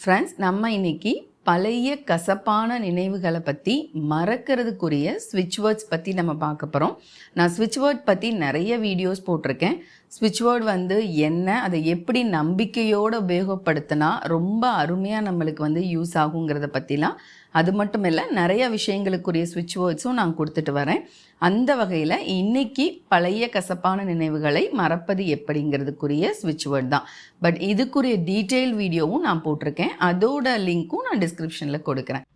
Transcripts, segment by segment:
Friends நம்ம இன்னைக்கு பழைய கசப்பான நினைவுகளை பற்றி மறக்கிறதுக்குரிய ஸ்விட்ச் வேர்ட்ஸ் பற்றி நம்ம பார்க்க போகிறோம் நான் ஸ்விட்ச் வேர்ட் பற்றி நிறைய வீடியோஸ் போட்டிருக்கேன். ஸ்விட்ச் வேர்ட் வந்து என்ன அதை எப்படி நம்பிக்கையோடு உபயோகப்படுத்தினா ரொம்ப அருமையாக நம்மளுக்கு வந்து யூஸ் ஆகுங்கிறத பற்றிலாம் அது மட்டும் இல்லை நிறைய விஷயங்களுக்குரிய சுவிட்ச் வேர்ட்ஸும் நான் கொடுத்துட்டு வரேன். அந்த வகையில் இன்னைக்கு பழைய கசப்பான நினைவுகளை மறப்பது எப்படிங்கிறதுக்குரிய சுவிட்ச் வேர்ட் தான். பட் இதுக்குரிய டீட்டெயில் வீடியோவும் நான் போட்டிருக்கேன். அதோட லிங்க்கும் நான் டிஸ்கிரிப்ஷனில் கொடுக்குறேன்.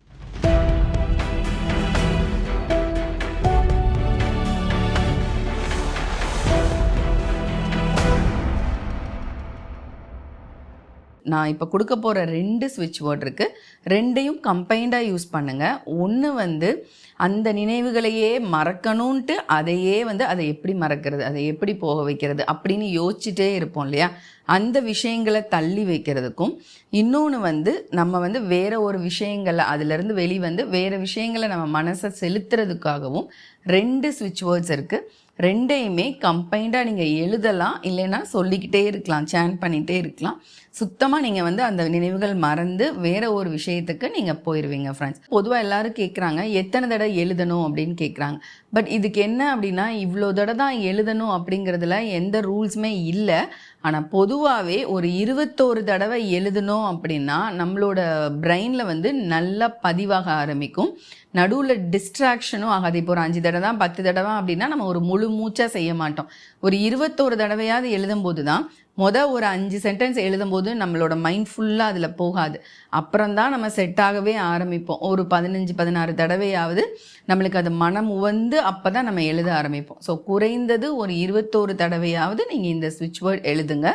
நான் இப்போ கொடுக்க போகிற ரெண்டு ஸ்விட்ச் வேர்ட் இருக்குது ரெண்டையும் கம்பைண்டாக யூஸ் பண்ணுங்கள் ஒன்று வந்து அந்த நினைவுகளையே மறக்கணுன்ட்டு அதையே வந்து அதை எப்படி மறக்கிறது அதை எப்படி போக வைக்கிறது அப்படின்னு யோசிச்சுட்டே இருப்போம் இல்லையா? அந்த விஷயங்களை தள்ளி வைக்கிறதுக்கும். இன்னொன்று வந்து நம்ம வந்து வேற ஒரு விஷயங்களை அதுலேருந்து வெளிவந்து வேறு விஷயங்களை நம்ம மனசை செலுத்துறதுக்காகவும் ரெண்டு ஸ்விட்ச் வேர்ட்ஸ் இருக்குது ரெண்டையுமே கம்பைண்டாக நீங்கள் எழுதலாம் இல்லைன்னா சொல்லிக்கிட்டே இருக்கலாம் சேன் பண்ணிகிட்டே இருக்கலாம். சுத்தமாக நீங்கள் வந்து அந்த நினைவுகள் மறந்து வேற ஒரு விஷயத்துக்கு நீங்கள் போயிடுவீங்க ஃப்ரெண்ட்ஸ் பொதுவாக எல்லாரும் கேட்குறாங்க எத்தனை தடவை எழுதணும் அப்படின்னு கேட்குறாங்க பட் இதுக்கு என்ன அப்படின்னா இவ்வளோ தடவை தான் எழுதணும் அப்படிங்கிறதுல எந்த ரூல்ஸுமே இல்லை. ஆனால் பொதுவாகவே ஒரு இருபத்தோரு தடவை எழுதணும் அப்படின்னா நம்மளோட பிரெயினில் வந்து நல்லா பதிவாக ஆரம்பிக்கும். நடுவில் டிஸ்ட்ராக்ஷனும் ஆகாது. இப்போ ஒரு அஞ்சு தடவை தான் பத்து தடவை அப்படின்னா நம்ம ஒரு முழு மூச்சாக செய்ய மாட்டோம். ஒரு இருபத்தோரு தடவையாவது எழுதும்போது தான் மொதல் ஒரு அஞ்சு சென்டென்ஸ் எழுதும்போது நம்மளோட மைண்ட் ஃபுல்லாக அதில் போகாது. அப்புறம் தான் நம்ம செட் ஆகவே ஆரம்பிப்போம். ஒரு பதினஞ்சு பதினாறு தடவையாவது நம்மளுக்கு அது மனம் உவந்து அப்போ தான் நம்ம எழுத ஆரம்பிப்போம். ஸோ குறைந்தது ஒரு இருபத்தோரு தடவையாவது நீங்கள் இந்த ஸ்விட்ச் வேர்ட் எழுதுங்க.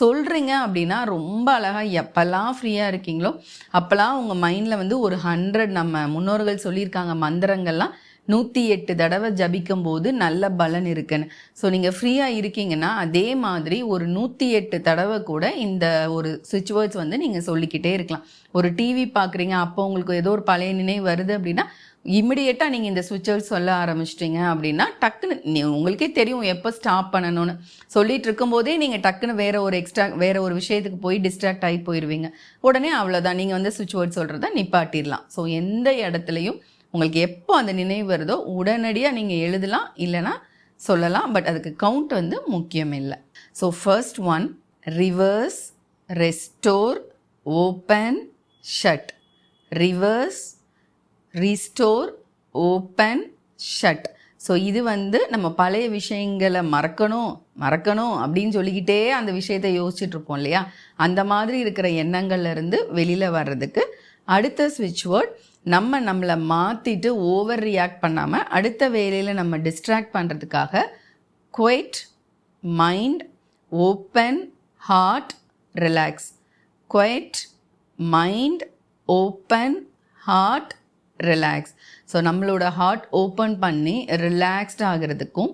சொல்கிறீங்க அப்படின்னா ரொம்ப அழகாக எப்போல்லாம் ஃப்ரீயாக இருக்கீங்களோ அப்போல்லாம் உங்கள் மைண்டில் வந்து ஒரு ஹண்ட்ரட் நம்ம முன்னோர்கள் சொல்லியிருக்காங்க மந்திரங்கள்லாம் நூற்றி எட்டு தடவை ஜபிக்கும் போது நல்ல பலன் இருக்குன்னு. ஸோ நீங்கள் ஃப்ரீயாக இருக்கீங்கன்னா அதே மாதிரி ஒரு நூற்றி எட்டு தடவை கூட இந்த ஒரு சுவிட்ச் வேர்ட்ஸ் வந்து நீங்கள் சொல்லிக்கிட்டே இருக்கலாம். ஒரு டிவி பார்க்குறீங்க அப்போ உங்களுக்கு ஏதோ ஒரு பழைய நினைவு வருது அப்படின்னா இமிடியேட்டாக நீங்கள் இந்த சுவிட்சர்ஸ் சொல்ல ஆரம்பிச்சிட்டிங்க அப்படின்னா டக்குன்னு உங்களுக்கே தெரியும் எப்போ ஸ்டாப் பண்ணணும்னு. சொல்லிட்டு இருக்கும்போதே நீங்கள் டக்குன்னு வேற ஒரு எக்ஸ்ட்ரா வேற ஒரு விஷயத்துக்கு போய் டிஸ்ட்ராக்ட் ஆகி போயிடுவீங்க உடனே அவ்வளோதான் நீங்கள் வந்து சுவிட்ச் வேர்ட் சொல்கிறத நிப்பாட்டிடலாம். ஸோ எந்த இடத்துலையும் உங்களுக்கு எப்போ அந்த நினைவு வருதோ உடனடியாக நீங்கள் எழுதலாம் இல்லைனா சொல்லலாம். பட் அதுக்கு கவுண்ட் வந்து முக்கியம் இல்லை. So first one reverse restore open shut reverse restore open shut so இது வந்து நம்ம பழைய விஷயங்களை மறக்கணும் மறக்கணும் அப்படின்னு சொல்லிக்கிட்டே அந்த விஷயத்தை யோசிச்சுட்டு இருப்போம் இல்லையா? அந்த மாதிரி இருக்கிற எண்ணங்கள்லேருந்து வெளியில் வர்றதுக்கு அடுத்த ஸ்விட்ச் வேர்ட் நம்ம நம்மளை மாற்றிட்டு ஓவர் ரியாக்ட் பண்ணாமல் அடுத்த வேலையில் நம்ம டிஸ்ட்ராக்ட் பண்ணுறதுக்காக quiet mind open heart relax quiet mind open heart relax so நம்மளோட ஹார்ட் ஓப்பன் பண்ணி ரிலாக்ஸ்ட் ஆகிறதுக்கும்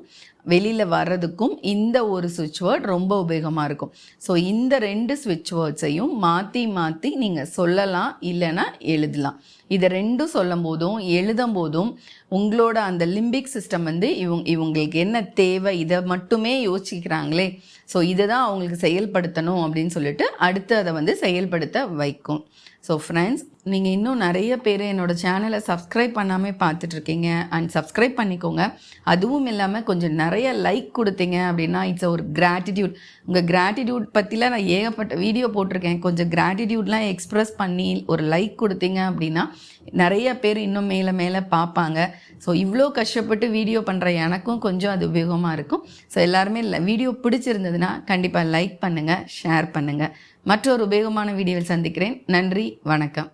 வெளியில் வர்றதுக்கும் இந்த ஒரு சுவிட்ச் வேர்ட் ரொம்ப உபயோகமாக இருக்கும். ஸோ இந்த ரெண்டு சுவிட்ச் வேர்ட்ஸையும் மாற்றி மாற்றி நீங்கள் சொல்லலாம் இல்லைன்னா எழுதலாம். இதை ரெண்டும் சொல்லும் போதும் எழுதும் போதும் உங்களோட அந்த லிம்பிக் சிஸ்டம் வந்து இவங்க இவங்களுக்கு என்ன தேவை இதை மட்டுமே யோசிக்கிறாங்களே. ஸோ இதை தான் அவங்களுக்கு செயல்படுத்தணும் அப்படின்னு சொல்லிட்டு அடுத்து அதை வந்து செயல்படுத்த வைக்கும். ஸோ ஃப்ரெண்ட்ஸ் நீங்கள் இன்னும் நிறைய பேர் என்னோடய சேனலை சப்ஸ்கிரைப் பண்ணாமல் பார்த்துட்ருக்கீங்க அண்ட் சப்ஸ்கிரைப் பண்ணிக்கோங்க. அதுவும் இல்லாமல் கொஞ்சம் நிறைய லைக் கொடுத்தீங்க அப்படின்னா இட்ஸ் ஒரு கிராட்டிடியூட் உங்கள் கிராட்டிடியூட் பற்றிலாம் நான் ஏகப்பட்ட வீடியோ போட்டிருக்கேன். கொஞ்சம் கிராட்டிடியூட்லாம் எக்ஸ்ப்ரெஸ் பண்ணி ஒரு லைக் கொடுத்தீங்க அப்படின்னா நிறைய பேர் இன்னும் மேலே மேலே பார்ப்பாங்க. ஸோ இவ்வளோ கஷ்டப்பட்டு வீடியோ பண்ணுற எனக்கும் கொஞ்சம் அது உபயோகமாக இருக்கும். ஸோ எல்லாருமே வீடியோ பிடிச்சிருந்ததுன்னா கண்டிப்பாக லைக் பண்ணுங்கள் ஷேர் பண்ணுங்கள் மற்றொரு உபயோகமான வீடியோவில் சந்திக்கிறேன். நன்றி வணக்கம்.